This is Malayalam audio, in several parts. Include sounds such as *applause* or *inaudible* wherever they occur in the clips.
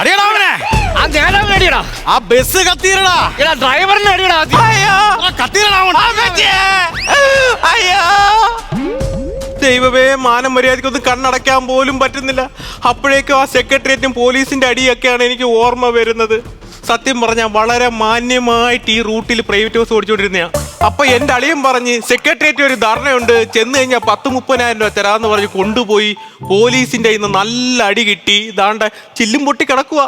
അടിയടാ അവനെ. ആ നേതാവിനെ അടിയടാ. ആ ബസ് കത്തീരടാ. എടാ ഡ്രൈവറിനെ അടിയടാ ആദ്യം. ആ അവൻ. അയ്യോ. ദൈവമേ മാനം മര്യാദക്കൊന്നും കണ്ണടയ്ക്കാൻ പോലും പറ്റുന്നില്ല. അപ്പോഴേക്കും ആ സെക്രട്ടേറിയറ്റും പോലീസിന്റെ അടിയൊക്കെയാണ് എനിക്ക് ഓർമ്മ വരുന്നത്. സത്യം പറഞ്ഞാൽ വളരെ മാന്യമായിട്ട് ഈ റൂട്ടിൽ പ്രൈവറ്റ് ബസ് ഓടിച്ചുകൊണ്ടിരുന്ന അപ്പൊ എന്റെ അളിയൻ പറഞ്ഞ് സെക്രട്ടേറിയറ്റ് ഒരു ധർണയുണ്ട് ചെന്ന് കഴിഞ്ഞാൽ പത്ത് മുപ്പതിനായിരം രൂപ തരാന്ന് പറഞ്ഞ് കൊണ്ടുപോയി പോലീസിന്റെ ഇന്ന് നല്ല അടി കിട്ടി. ഇതാണ്ട് ചില്ലും പൊട്ടി കിടക്കുക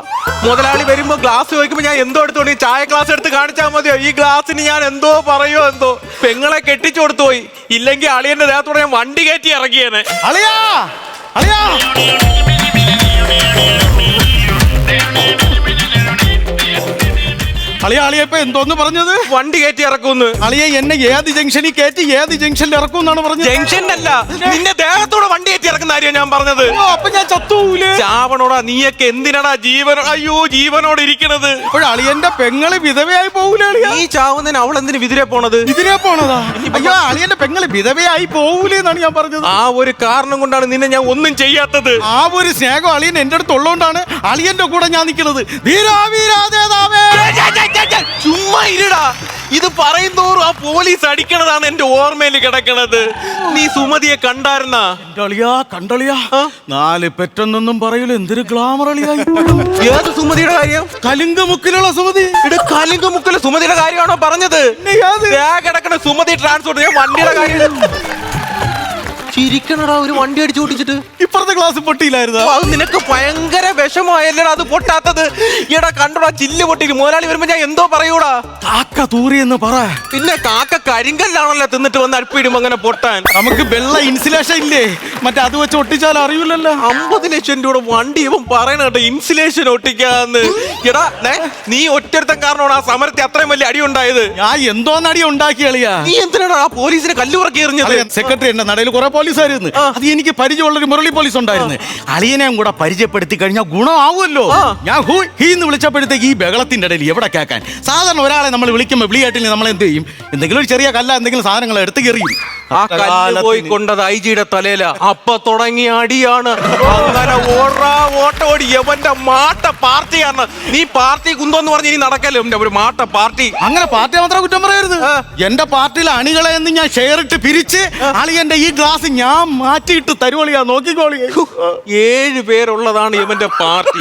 മുതലാളി വരുമ്പോ ഗ്ലാസ് ചോദിക്കുമ്പോ ഞാൻ എന്തോ എടുത്തോണ്ട് ചായ ഗ്ലാസ് എടുത്ത് കാണിച്ചാൽ മതിയോ? ഈ ഗ്ലാസ്സിന് ഞാൻ എന്തോ പറയോ എന്തോ? പെങ്ങളെ കെട്ടിച്ചു കൊടുത്തു പോയി. ഇല്ലെങ്കിൽ അളിയന്റെ ദേഹത്തോടെ ഞാൻ വണ്ടി കയറ്റി ഇറങ്ങിയേനെ അളിയാ! അളിയാ അളിയ ഇപ്പൊ എന്തോന്ന് പറഞ്ഞത്? വണ്ടി കയറ്റി ഇറക്കുന്നു. അളിയെ എന്നെ ഏത് ജംഗ്ഷനിൽ കയറ്റി ഏത് ജംഗ്ഷനിൽ ഇറക്കും എന്നാണ് പറഞ്ഞത്? ജംഗ്ഷനിലല്ല നിന്റെ ദേഹത്തോടെ വണ്ടി കയറ്റി ഇറക്കുന്ന കാര്യം ഞാൻ പറഞ്ഞത്. ഓ, അപ്പൊ ഞാൻ ചത്തൂലേ? ചാവണോടാ നീയൊക്കെ എന്തിനാടാ ജീവൻ അയ്യോ ജീവനോട് ഇരിക്കണത്? ഇപ്പോൾ അളിയന്റെ പെങ്ങൾ വിധവയായി പോകൂലേ അളിയ? നീ ചാവുന്നതിന് അവൾ എന്തിനു വിതിരെ പോണത്? ഇതിനെ പോണതാ? അയ്യോ അളിയന്റെ പെങ്ങൾ വിധവയായി പോകൂലേ എന്നാണ് ഞാൻ പറഞ്ഞത്. ആ ഒരു കാരണം കൊണ്ടാണ് നിന്നെ ഞാൻ ഒന്നും ചെയ്യാത്തത്. ആ ഒരു സ്നേഹം അളിയൻ എന്റെ അടുത്ത് ഉള്ളതുകൊണ്ടാണ് അളിയന്റെ കൂടെ ഞാൻ നിൽക്കുന്നത് വീരാ വീരാ നേതാവേ ചുമ്മാ ഇരുടാ. ഇത് പറയുന്നോറും ആ പോലീസ് അടിക്കണതാണ് എന്റെ ഓർമ്മയിൽ കിടക്കണത്. നീ സുമതിയെ കണ്ടായിരുന്നാ? കണ്ടളിയാ കണ്ടളിയാ. നാല് പെറ്റെന്നൊന്നും പറയൂല എന്തൊരു ഗ്ലാമർ ഏത് സുമതിയുടെ കാര്യം? കലിംഗ മുക്കിലുള്ള സുമതി. ഇവിടെ കലിംഗ മുക്കൽ സുമതിയുടെ കാര്യമാണോ പറഞ്ഞത്? കിടക്കണ സുമതി ട്രാൻസ്പോർട്ട് ഞാൻ വണ്ടിയുടെ കാര്യം. ചിരിക്കണടാ ഒരു വണ്ടി അടിച്ചു ഓടിച്ചിട്ട്. ഇപ്പുറത്തെ ക്ലാസ് പൊട്ടിയില്ലായിരുന്നു? അത് നിനക്ക് ഭയങ്കര വിഷമായല്ലടാ അത് പൊട്ടാത്തത്. ഈടാ കണ്ടോടാ ചില്ല് പൊട്ടിയിട്ട് മോനാളി വരുമ്പോ ഞാൻ എന്തോ പറയൂടാ. കാക്ക തൂറി എന്ന് പറ. പിന്നെ കാക്ക കരിങ്കല്ലാണല്ലോ തിന്നിട്ട് വന്ന് അടുപ്പിടും അങ്ങനെ പൊട്ടാൻ. നമുക്ക് വെള്ള ഇൻസുലേഷൻ ഇല്ലേ? മറ്റേ അത് വെച്ച് ഒട്ടിച്ചാൽ അറിയില്ലല്ലോ. അമ്പത് ലക്ഷം രൂപ വണ്ടി ഇവൻ പറയണ കേട്ടോ ഇൻസുലേഷൻ ഒട്ടിക്കാന്ന്. എടാ ദേ, നീ ഒറ്റരുത്തൻ കാരണമാണ് ആ സമരത്തെ അത്രയും വലിയ അടി ഉണ്ടായത്. ഞാൻ എന്തോന്നടി നടി ഉണ്ടാക്കി കളിയാ? നീ എന്തിനാണ് ആ പോലീസിനെ കല്ലുറക്കി എറിഞ്ഞത്? സെക്രട്ടറി എന്റെ നടയിൽ കുറെ പോലീസുകാരുന്ന് അത് എനിക്ക് പരിചയമുള്ള ഒരു മുരളി പോലീസ് ഉണ്ടായിരുന്നു അളിയനെയും കൂടെ പരിചയപ്പെടുത്തി കഴിഞ്ഞാൽ ഗുണമാവുമല്ലോ. ഞാൻ ഹൂ ഹീ എന്ന് വിളിച്ചപ്പോഴത്തേക്ക് ഈ ബഹളത്തിന്റെ ഇടയിൽ എവിടെ കേൾക്കാൻ? സാധാരണ ഒരാളെ നമ്മൾ വിളിക്കുമ്പോൾ വിളിയായിട്ടില്ല നമ്മൾ എന്ത് ചെയ്യും? എന്തെങ്കിലും ഒരു ചെറിയ കല്ല എന്തെങ്കിലും സാധനങ്ങൾ എടുത്ത് കയറിയും ആ കല്ല് പോയി കൊണ്ടത് ഐ ജിയുടെ തലയില. അപ്പൊ തുടങ്ങിയ അടിയാണ്. അങ്ങനെ ഓടാ ഓട്ടോടി എവന്റെ മാട്ട പാർട്ടിയാണ്. നീ പാർട്ടി കുന്തോന്ന് പറഞ്ഞ് ഇനി നടക്കല്ലേ? എന്റെ ഒരു മാട്ട പാർട്ടി. അങ്ങനെ പാർട്ടി മാത്രം കുറ്റം പറയരുത്. എന്റെ പാർട്ടിയിലെ അണികളെ എന്ന് ഞാൻ ഷെയർ ഇട്ട് പിരിച്ച് അളിയന്റെ ഈ ഗ്ലാസ് ഞാൻ മാറ്റിയിട്ട് തരുവളിയാ നോക്കിക്കോളിയ ഏഴ് പേരുള്ളതാണ് ഇവന്റെ പാർട്ടി.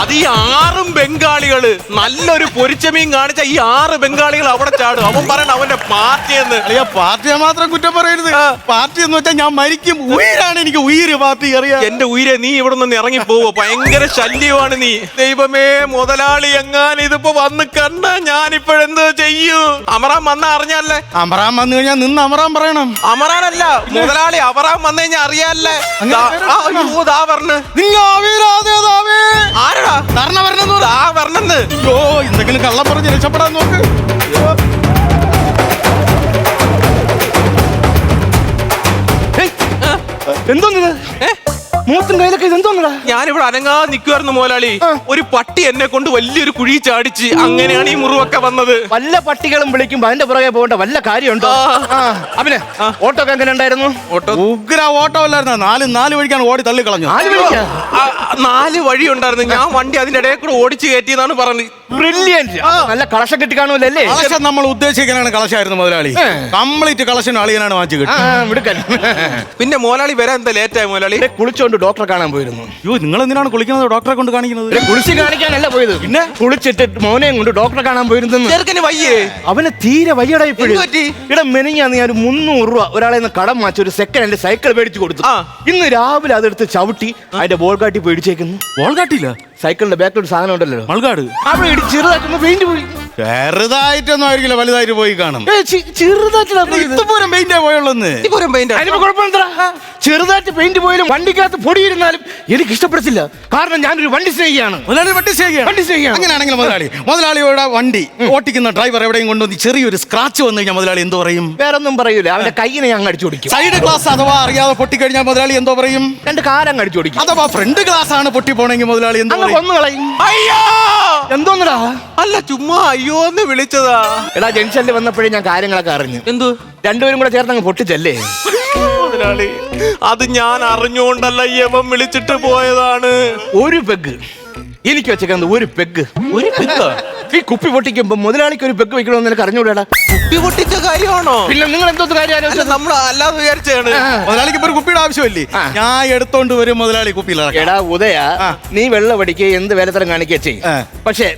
അത് ഈ ആറും ബംഗാളികൾ നല്ലൊരു പൊരിച്ചമീൻ കാണിച്ച ഈ ആറ് ബംഗാളികൾ അവിടെ ചാടും. അവൻ പറയണ അവന്റെ പാർട്ടി എന്ന് അളിയ പാർട്ടിയെ മാത്രം കുറ്റം പറയരുത്. പാർട്ടി എന്ന് വെച്ചാൽ ഞാൻ മരിക്കും. ഉയരാണ് എനിക്ക് ഉയര് പാർട്ടി അറിയാം. എന്റെ ഉയരെ നീ ഇവിടെ നിന്ന് ഇറങ്ങി പോവോ ഭയങ്കര ശല്യമാണ് നീ. ദൈവമേ മുതലാളി എങ്ങാൻ ഇതിപ്പോ വന്ന് കണ്ട ഞാനിപ്പോഴെന്ത് ചെയ്യൂ? അമറാൻ വന്ന അറിഞ്ഞല്ലേ അമറാൻ വന്നു കഴിഞ്ഞാൽ നിന്ന് അമറാൻ പറയണം. അമറാനല്ല മുതലാളി അവറാൻ വന്നു കഴിഞ്ഞാൽ അറിയാല്ലേ? ദാ, പറഞ്ഞ് ആരടാ? ദാ. അയ്യോ എന്തെങ്കിലും കള്ളം പറഞ്ഞ് രക്ഷപ്പെടാൻ നോക്ക്. എന്തോന്നിത്? ഏ? മൂത്തും കയ്യിലൊക്കെ ഞാൻ ഞാനിവിടെ അനങ്ങാതെ നിൽക്കുമായിരുന്നു മുതലാളി ഒരു പട്ടി എന്നെ കൊണ്ട് വലിയൊരു കുഴി ചാടിച്ച് അങ്ങനെയാണ് ഈ മുറിവൊക്കെ വന്നത്. വല്ല പട്ടികളും വിളിക്കുമ്പോ അതിന്റെ പുറകെ പോകേണ്ട വല്ല കാര്യമുണ്ടോ? അഭിനെ ഓട്ടോ ഒക്കെ എങ്ങനെ ഉണ്ടായിരുന്നു? ഓട്ടോ. ഉഗ്ര ഓട്ടോ അല്ലായിരുന്നു? നാല് നാല് വഴിക്കാണ് ഓടി തള്ളി കളഞ്ഞു നാല് വഴി ഉണ്ടായിരുന്നു. ഞാൻ വണ്ടി അതിന്റെ ഇടയിൽ കൂടെ ഓടിച്ചു കയറ്റിയെന്നാണ് പറഞ്ഞത്. ബ്രില്യന്റ് നല്ല കളക്ഷൻ കിട്ടി കാണുമല്ലേ കളക്ഷൻ നമ്മൾ ഉദ്ദേശിക്കാനാണ് കളശായിരുന്നു മുതലാളി. കംപ്ലീറ്റ് കളക്ഷൻ അളിയനാണ് വാങ്ങിച്ചു ആ കിട്ടും പിന്നെ മോലാളി വരാൻ എന്താ ലേറ്റായി മോലാളി? കുളിച്ചോണ്ട് ഡോക്ടറെ കാണാൻ പോയിരുന്നു. അയ്യോ നിങ്ങൾ എന്തിനാണ് കുളിക്കുന്നത്? ഡോക്ടറെ കൊണ്ട് കാണിക്കുന്നത്? കുളിച്ച് കാണിക്കാനല്ല പോയത്. പിന്നെ? കുളിച്ചിട്ട് മോനെയും കൊണ്ട് ഡോക്ടറെ കാണാൻ പോയിരുന്നു ചെറുക്കന് വയ്യേ. അവന് തീരെ വയ്യടാ ഇപ്പോഴും. എന്ത് പറ്റി? ഇവിടെ മെനിഞ്ഞാന്ന് ഞാൻ ഒരു മുന്നൂറ് രൂപ ഒരാളെ നിന്ന് കടം വാങ്ങിച്ച് ഒരു സെക്കൻഡ് ഹാൻഡ് സൈക്കിൾ മേടിച്ചു കൊടുത്തു. ആ. ഇന്ന് രാവിലെ അതെടുത്ത് ചവിട്ടി അതിന്റെ ബോൾ കാട്ടി പേടിച്ചേക്കുന്നു. ബോൾ കാട്ടില്ല സൈക്കിളിന്റെ ബാക്കിൽ ഒരു സാധനം ഉണ്ടല്ലോ. മൾകാട് അവിടെ ഇടി ചെറുതായിട്ടൊന്ന് പെയിന്റ് പോയി. ചെറുതായിട്ടൊന്നും ആയിരിക്കില്ല വലുതായിട്ട് പോയി കാണും. ഏ, ചി- ചെറുതായിട്ടാ പോയത്. പെയിന്റേ പോയുള്ളന്ന്. ഇപ്പോഴും പെയിന്റ് അതിനിപ്പോ കുഴപ്പമെന്താ? ചെറുതായിട്ട് പെയിന്റ് പോയാലും വണ്ടിക്കകത്ത് പൊടിയിരുന്നാലും എനിക്ക് ഇഷ്ടപ്പെടത്തില്ല. കാരണം ഞാനൊരു വണ്ടി സ്നേഹിയാണ്. മുതലാളി വണ്ടി വണ്ടി ചെയ്യുകയാണ്. അങ്ങനെയാണെങ്കിൽ മുതലാളി മുതലാളിയുടെ വണ്ടി ഓട്ടിക്കുന്ന ഡ്രൈവർ എവിടെയും കൊണ്ടുവന്ന് ചെറിയൊരു സ്ക്രാച്ച് വന്നു കഴിഞ്ഞാൽ മുതലാളി എന്തോ പറയും? വേറൊന്നും പറയൂല. അവന്റെ കയ്യിനെ ഞാൻ അടിച്ചു കൊടുക്കും സൈഡ് ഗ്ലാസ് അഥവാ അറിയാതെ പൊട്ടിക്കഴിഞ്ഞാൽ മുതലാളി എന്തോ പറയും? രണ്ട് കാലം അടിച്ചു കൊടുക്കും അഥവാ ഫ്രണ്ട് ഗ്ലാസ് ആണ് പൊട്ടി പോണെങ്കിൽ മുതലാളി എന്തോ അങ്ങ് കൊന്നു കളയും. അയ്യോ! എന്തോന്നടാ? അല്ല ചുമ്മാ അയ്യോ എന്ന് വിളിച്ചതാ. എടാ ജംഗ്ഷനിൽ വന്നപ്പോഴേ ഞാൻ കാര്യങ്ങളൊക്കെ അറിഞ്ഞു. എന്തു? രണ്ടുപേരും കൂടെ ചേർന്ന് അങ്ങ് പൊട്ടിച്ചല്ലേ മുതലാളി അത് ഞാൻ അറിഞ്ഞുകൊണ്ടല്ല യവൻ വിളിച്ചിട്ട് പോയതാണ്. ഒരു പെഗ്. എനിക്ക് വെച്ചേക്കുന്നത് ഒരു പെഗ്. ഒരു പെഗ്? ഈ കുപ്പി പൊട്ടിക്കുമ്പോ മുതലാളിക്ക് ഒരു പെഗ് വെക്കണമെന്ന് നിനക്ക് അറിഞ്ഞൂടാ കുപ്പി പൊട്ടിച്ച കാര്യമാണോ? പിന്നെ നിങ്ങൾ എന്തോ കാര്യം അല്ല നമ്മൾ അല്ലാതെ വിചാരിച്ചാണ് മുതലാളിക്ക് ഇപ്പൊ ഒരു കുപ്പിയുടെ ആവശ്യമില്ലേ? ഞാൻ എടുത്തോണ്ട് വരും മുതലാളി കുപ്പിയിൽ ഇറക്കാം. എടാ ഉദയ നീ നീ വെള്ളമടിക്ക് എന്ത് വേലത്തരം കാണിക്കുക ചെയ്യും. ആ. പക്ഷേ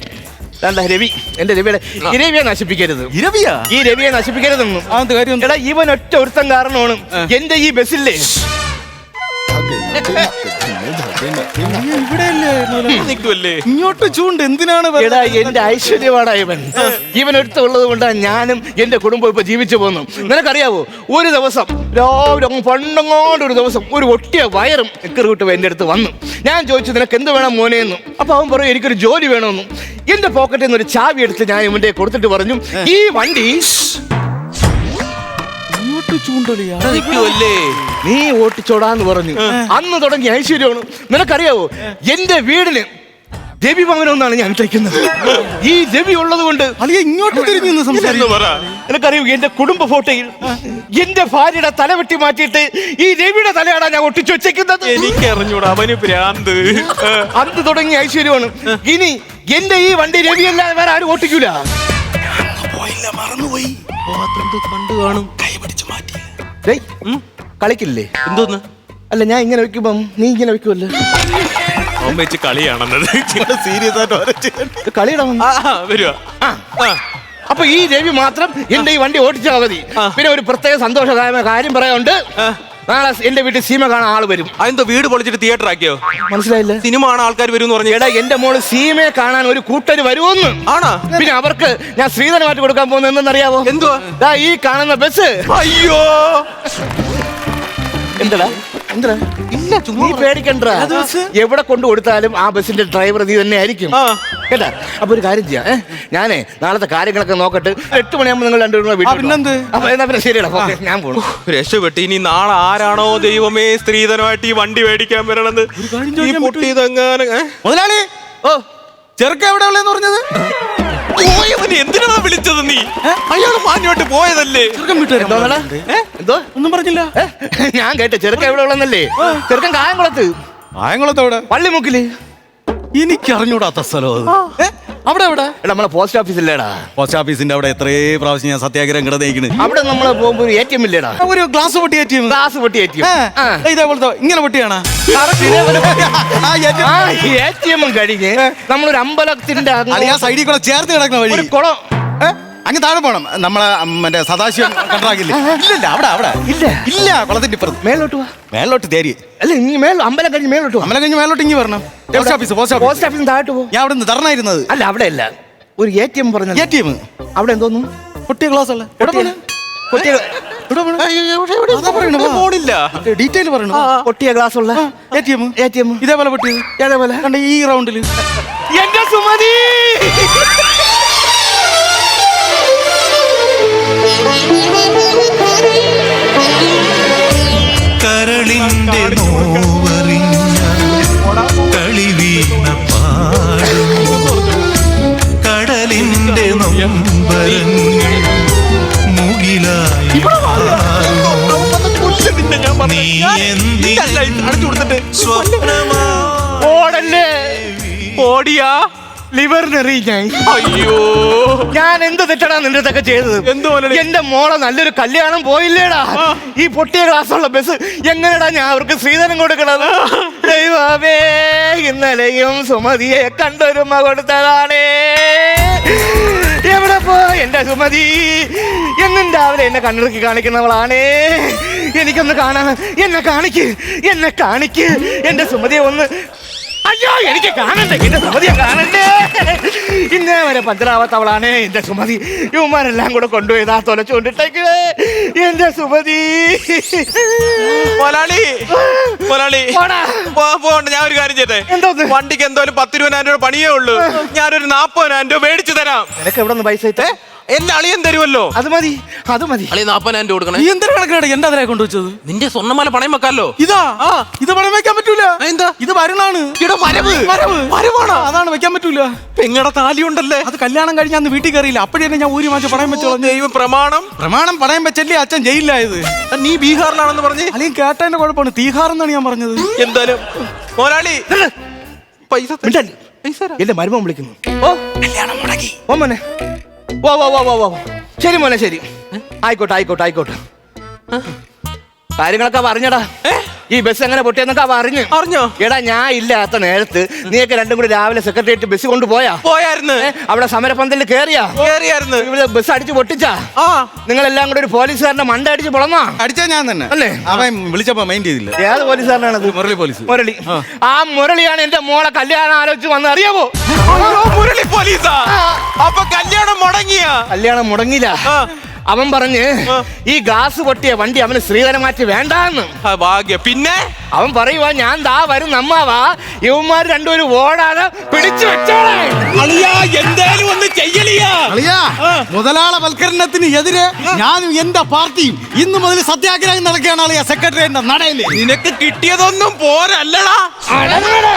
ദാണ്ടാ രവി എന്റെ രവിയുടെ ഈ രവിയെ നശിപ്പിക്കരുത്. ഇരവിയാ ഈ രവിയെ നശിപ്പിക്കരുതെന്നും. ആ എന്ത് കാര്യം? എടാ ഇവൻ ഒറ്റ ഒരുത്തം കാരണമാണ് എന്റെ ഈ ബസ്സില്ലേ? *laughs* നിൽക്കുമല്ലേ ഇങ്ങോട്ട് ചൂണ്ട് എന്തിനാണ് വെറുതെ- എടാ എന്റെ ഐശ്വര്യമാണ് ഇവൻ. കൊണ്ടാണ് ഞാനും എന്റെ കുടുംബം ഇപ്പൊ ജീവിച്ചു പോന്നു. നിനക്കറിയാവോ? ഒരു ദിവസം രാവിലെ പണ്ടങ്ങാണ്ട് ഒരു ദിവസം ഒരു ഒട്ടിയ വയറും എക്കറുവിട്ട് എന്റെ അടുത്ത് വന്നു. ഞാൻ ചോദിച്ചു നിനക്ക് എന്ത് വേണം മോനെ എന്നും അപ്പൊ അവൻ പറയും എനിക്കൊരു ജോലി വേണമെന്നും. എന്റെ പോക്കറ്റിൽ നിന്ന് ഒരു ചാവി എടുത്ത് ഞാൻ ഇവന്റെ കൊടുത്തിട്ട് പറഞ്ഞു ഈ വണ്ടി ഇങ്ങോട്ട് ചൂണ്ടലിയാ നിൽക്കുമല്ലേ നീ ഓട്ടിച്ചോടാന്ന് പറഞ്ഞു. അന്ന് തുടങ്ങി ഐശ്വര്യമാണ്. നിനക്കറിയാവോ? എന്റെ വീടിന് ദേവി എന്നാണ് ഞാൻ തയ്ക്കുന്നത് ഈ ദേവി ഉള്ളത് കൊണ്ട് അല്ലെങ്കിൽ ഇങ്ങോട്ട് തിരിഞ്ഞു നിന്ന് നിനക്കറിയോ എന്റെ കുടുംബ ഫോട്ടോയിൽ എന്റെ ഭാര്യയുടെ തല വെട്ടി മാറ്റിയിട്ട് ഈ രവിയുടെ തലയാണ് ഞാൻ ഒട്ടിച്ചു വെച്ചേക്കുന്നത്. എനിക്ക് അറിഞ്ഞൂടാ അവന് ഭ്രാന്ത്. അന്ന് തുടങ്ങി ഐശ്വര്യമാണ്. ഇനി എന്റെ ഈ വണ്ടി രവിയല്ലാതെ വേറെ ആരും ഓട്ടിക്കൂല. മറന്നുപോയി. കാണും. ഡേയ്, കളിക്കില്ലേ? എന്തോന്ന്? അല്ല ഞാൻ ഇങ്ങനെ വെക്കുമ്പം നീ ഇങ്ങനെ വെക്കുമല്ലോ അവൻ വെച്ച് കളിയാണെന്നത്. സീരിയസ് ആയിട്ട്. കളിയുടെ വരുവാ. ആ അപ്പൊ ഈ രവി മാത്രം എന്റെ ഈ വണ്ടി ഓടിച്ചാൽ മതി. പിന്നെ ഒരു പ്രത്യേക സന്തോഷകരമായ കാര്യം പറയാനുണ്ട്. നാളെ എന്റെ വീട്ടിൽ സീമ കാണാൻ ആൾ വരും. അതെന്തോ വീട് പൊളിച്ചിട്ട് തിയേറ്റർ ആക്കിയോ? മനസ്സിലായില്ല? സിനിമ ആണ് ആൾക്കാർ വരും എന്ന് പറഞ്ഞു. എടാ എന്റെ മോൾ സീമയെ കാണാൻ ഒരു കൂട്ടര് വരുമെന്ന് ആണോ? പിന്നെ അവർക്ക് ഞാൻ ശ്രീധനമായിട്ട് കൊടുക്കാൻ പോകുന്നത് എന്തെന്നറിയാവോ? എന്തുവാ? ദാ ഈ കാണുന്ന ബസ്. അയ്യോ! എന്തടാ? എന്തടാ? ഇല്ല നീ പേടിക്കണ്ട. എവിടെ കൊണ്ടു കൊടുത്താലും ആ ബസ്സിന്റെ ഡ്രൈവർ നീ തന്നെ ആയിരിക്കും. കേട്ടാ? അപ്പൊ ഒരു കാര്യം ചെയ്യാം? ഞാനേ നാളത്തെ കാര്യങ്ങളൊക്കെ നോക്കട്ടെ എട്ട് മണിയാകുമ്പോൾ നിങ്ങൾ രണ്ടുപേരും വീട്ടിൽ ആ, പിന്നെന്ത്? വാ. എന്നാ പിന്നെ ശരിയടാ ഞാൻ പോണു. രക്ഷപ്പെട്ട്. ഇനി നാളെ ആരാണോ ദൈവമേ സ്ത്രീധനമായിട്ട് ഈ വണ്ടി മേടിക്കാൻ വരണത്? മുതലാളി ഓ ചെറുക്ക എവിടെ ഉള്ളതെന്ന് പറഞ്ഞത്? എന്തിനാ വിളിച്ചത് നീ? അയാൾ മാഞ്ഞോട്ട് പോയതല്ലേ? എന്തോ ഒന്നും പറഞ്ഞില്ല? ഞാൻ കേട്ടെ ചെറുക്കൻ എവിടെ ഉള്ളന്നല്ലേ? ചെറുക്കൻ കായംകുളത്ത്. ആയങ്കുളത്തോടെ പള്ളിമുക്കിൽ. എനിക്കറിഞ്ഞൂടാത്ത സ്ഥലം അത്? അവിടെ എവിടെ? നമ്മളെ പോസ്റ്റ് ഓഫീസില്ലേടാ പോസ്റ്റ് ഓഫീസിന്റെ അവിടെ എത്രേ പ്രാവശ്യം ഞാൻ സത്യാഗ്രഹം കിടന്നേക്കണ് അവിടെ നമ്മൾ പോകുമ്പോ ഒരു എ ടി എം ഇല്ലേടാ. ഒരു ഗ്ലാസ് പൊട്ടി എം ഗ്ലാസ് പൊട്ടി എ ടി എം ഇതേപോലത്തെ ഇങ്ങനെ പൊട്ടിയാണ്? എ ടി എം കഴിഞ്ഞ് നമ്മളൊരു അമ്പലത്തിന്റെ സൈഡിൽ കൂടെ ചേർത്ത് കിടക്കുന്ന വഴി. കുളം? അങ്ങ് താഴെ പോണം. നമ്മളെ മറ്റേ സദാശിവം കണ്ടാക്കില്ലേ ഇല്ലില്ല അവിടെ അവിടെ. ഇല്ല. ഇല്ല കുളത്തിന്റെ ഇപ്പുറത്ത്. മേലോട്ട് വാ. മേലോട്ട് തേരി. അല്ല നീ മേൽ അമ്പലം കഴിഞ്ഞ് മേലോട്ട് വാ. അമ്മലെ കഴിഞ്ഞ് മേലോട്ട് ഇങ്ങി വരണം. Post office post office post ഓഫീസിന് താഴോട്ട് പോകും ഞാൻ അവിടെ നിന്ന് തരണായിരുന്നത് അല്ല അവിടെ അല്ല ഒരു എ ടി എം പറഞ്ഞു എ ടി എം അവിടെ എന്തോന്നു? പൊട്ടിയ ഗ്ലാസ് അല്ല? എവിടെ പോണ്? പൊട്ടിയ ഡീറ്റെയിൽ പറയണു പൊട്ടിയ ഗ്ലാസ് ഉള്ള. A T M A T M ഇതേപോലെ പൊട്ടിയത് അതേപോലെ കണ്ട ഈ റൗണ്ടിൽ എന്റെ സുമതി! കരളിന്റെ നോവറിഞ്ഞ കളിവീണ പാടും. കടലിന്റെ നൊമ്പരങ്ങൾ മുകിലായി നീ എന്തിനും സ്വപ്നമാ ഓടല്ലേ? ഓടിയാ? ലിവറിനെറി ഞാൻ അയ്യോ. ഞാൻ എന്ത് തെറ്റടാ നിന്റെ അടുത്തൊക്കെ ചെയ്തത്? എന്ത് എന്റെ മോളെ നല്ലൊരു കല്യാണം പോയില്ലേടാ. ഈ പൊട്ടിയ ഗ്ലാസ്സുള്ള ബസ് എങ്ങനെടാ ഞാൻ അവർക്ക് ശ്രീധനം കൊടുക്കണത്? ദൈവമേ ഇന്നലെയും സുമതിയെ കണ്ടൊരു കൊടുത്തതാണേ. എവിടെ പോ എന്റെ സുമതി? എന്നും രാവിലെ എന്നെ കണ്ണിറുക്കി കാണിക്കുന്നവളാണേ. എനിക്കൊന്ന് കാണാൻ എന്നെ കാണിക്ക്. എന്നെ കാണിക്ക്. എന്റെ സുമതിയെ ഒന്ന് അയ്യോ എനിക്ക് കാണണ്ടേ? എന്റെ സുമതിയെ കാണണ്ടേ? ഇന്നേ വരെ പഞ്ചറാവാത്തവളാണ് എന്റെ സുമതി. ഇവന്മാരെല്ലാം കൂടെ കൊണ്ടുപോയതാ തൊലച്ചുകൊണ്ടിട്ടേക്ക്. എന്റെ സുമതി. മൊലാളി മൊലാളി. പോടാ. പോ- പോണ്ട ഞാൻ ഒരു കാര്യം ചെയ്തേ എന്തോന്ന്? വണ്ടിക്ക് എന്തോലും പത്തിരുപതിനായിരം രൂപ പണിയേ ഉള്ളൂ. ഞാനൊരു നാപ്പതിനായിരം രൂപ മേടിച്ചു തരാം. നിനക്ക് എവിടെ നിന്ന് പൈസ ഇട്ടേ എന്നെ അളിയൻ തരുമല്ലോ അത് മതി അത് മതി. അളി നാപ്പതിനായിരം രൂപ കൊടുക്കണേ. നീ എന്തൊരു കണക്കാണ് എന്റെ അതിനെ കൊണ്ടുവച്ചത് നിന്റെ സ്വർണമാല പണയം വെക്കാലോ? ഇതാ ആ ഇത് പണയം വെക്കാൻ പറ്റൂല. എന്താ? ഇത് വരണാണ് ഇവിടെ അതാണ് വെക്കാൻ പറ്റൂല. പെങ്ങടെ താലി ഉണ്ടല്ലേ? അത് കല്യാണം കഴിഞ്ഞാൽ അന്ന് വീട്ടിൽ കയറിയില്ല. അപ്പോഴേ ഞാൻ ഊരി മാറ്റി പണയം വെച്ചോളാം ദൈവം പ്രമാണം. പ്രമാണം പണയം വെച്ചല്ലേ അച്ഛൻ ജയിലിലായത് നീ ബീഹാറിലാണെന്ന് പറഞ്ഞു? അല്ലെങ്കിൽ കേട്ടതിന്റെ കുഴപ്പമാണ്. തീഹാർ എന്നാണ് ഞാൻ പറഞ്ഞത്. എന്തായാലും പോരാളി പൈസ തരാം. എന്റെ മരുമോൻ വിളിക്കുന്നു. ഓ. കല്യാണം മുടങ്ങി ഓ മോനെ. ഓ വാ വാ വാ വാ ശരി മോനെ ശരി. ആയിക്കോട്ടെ ആയിക്കോട്ടെ ആയിക്കോട്ടെ. കാര്യങ്ങളൊക്കെ പറഞ്ഞടാ ഈ ബസ് എങ്ങനെ പൊട്ടിയെന്നൊക്കെ പറഞ്ഞു അറിഞ്ഞോ. എടാ ഞാൻ ഇല്ലാത്ത നേരത്ത് നീയൊക്കെ രണ്ടും കൂടി രാവിലെ സെക്രട്ടേറിയറ്റ് ബസ് കൊണ്ടുപോയാ. പോയായിരുന്നു. ഏ, അവിടെ സമരപന്തലിൽ കേറിയാ. കേറിയായിരുന്നു. ഇവിടെ ബസ് അടിച്ച് പൊട്ടിച്ചാ. ആ. നിങ്ങളെല്ലാം കൂടി ഒരു പോലീസുകാരന്റെ മണ്ട അടിച്ച് പൊളന്നാ. അടിച്ചാ ഞാൻ തന്നെ. അല്ലേ? അവൻ വിളിച്ചപ്പോ മൈൻഡ് ചെയ്തില്ല. ഏത് പോലീസുകാരനാണത്? മുരളി പോലീസ്. മുരളി. ആ. മുരളിയാണ് എന്റെ മോളെ കല്യാണം ആലോചിച്ച് വന്ന് അറിയാമോ അയ്യോ, മുരളി പോലീസാ. അപ്പൊ കല്യാണം മുടങ്ങിയ? കല്യാണം മുടങ്ങില്ല. അവൻ പറഞ്ഞ് ഈ ഗ്ലാസ് പൊട്ടിയ വണ്ടി അവന് സ്ത്രീധനം മാറ്റി വേണ്ടെന്ന്. ഭാഗ്യ. പിന്നെ? അവൻ പറയുവാ ഞാൻ ദാ വരും നമ്മാവാ ഇവന്മാർ രണ്ടുപേരും ഓടാതെ പിടിച്ചു വെച്ചോളെ. അളിയാ എന്തേലും ഒന്ന് ചെയ്യലിയാ. അളിയാ മുതലാളവൽക്കരണത്തിന് എതിരെ ഞാനും എന്റെ പാർട്ടിയും ഇന്ന് മുതൽ സത്യാഗ്രഹം നടക്കുകയാണ് അളിയ സെക്രട്ടറിയുടെ നടയിൽ. നിനക്ക് കിട്ടിയതൊന്നും പോരല്ലടാ. അടങ്ങടാ.